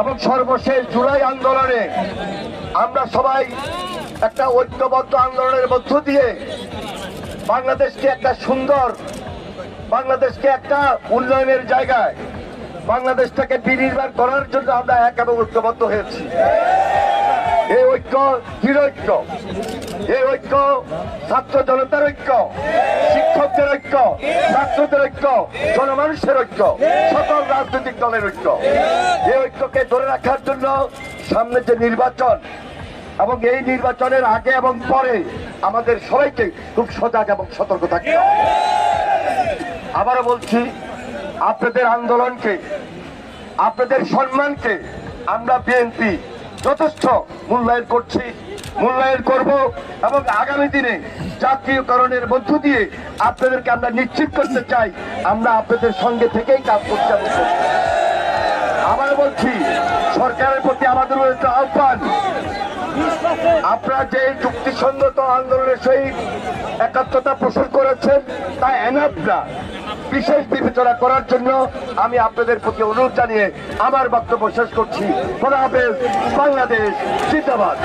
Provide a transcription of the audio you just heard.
এবং সর্বশেষ জুলাই আন্দোলনে আমরা সবাই একটা ঐক্যবদ্ধ আন্দোলনের মধ্য দিয়ে বাংলাদেশকে একটা সুন্দর, বাংলাদেশকে একটা উন্নয়নের জায়গায় বাংলাদেশটাকে বিনির্মাণ করার জন্য আমরা এক এবং ঐক্যবদ্ধ হয়েছি। এই ঐক্য দৃঢ় ঐক্য। এই ঐক্য ছাত্র জনতার ঐক্য। শিক্ষকদের ঐক্য ছাত্রদের ঐক্য জনমানুষের ঐক্য সকল রাজনৈতিক দলের ঐক্য। এই ঐক্যকে ধরে রাখার জন্য সামনে যে নির্বাচন এবং এই নির্বাচনের আগে এবং পরে আমাদের সবাইকে খুব সজাগ এবং সতর্ক থাকতে হবে। আবারও বলছি আপনাদের আন্দোলনকে আপনাদের সম্মানকে আমরা বিএনপি যথেষ্ট মূল্যায়ন করছি। মূল্যায়ন করব এবং আগামী দিনে জাতীয়করণের মধ্য দিয়ে আপনাদেরকে আমরা নিশ্চিত করতে চাই, আমরা আপনাদের সঙ্গে থেকেই কাজ করতে আবার বলছি, সরকারের প্রতি আমাদের একটা আহ্বান। আপনারা যে যুক্তিসঙ্গত আন্দোলনের সহিত একাত্মতা পোষণ করেছেন, তা এনাফ বিশেষ বিবেচনা করার জন্য আমি আপনাদের প্রতি অনুরোধ জানিয়ে আমার বক্তব্য শেষ করছি। বাংলাদেশ জিন্দাবাদ।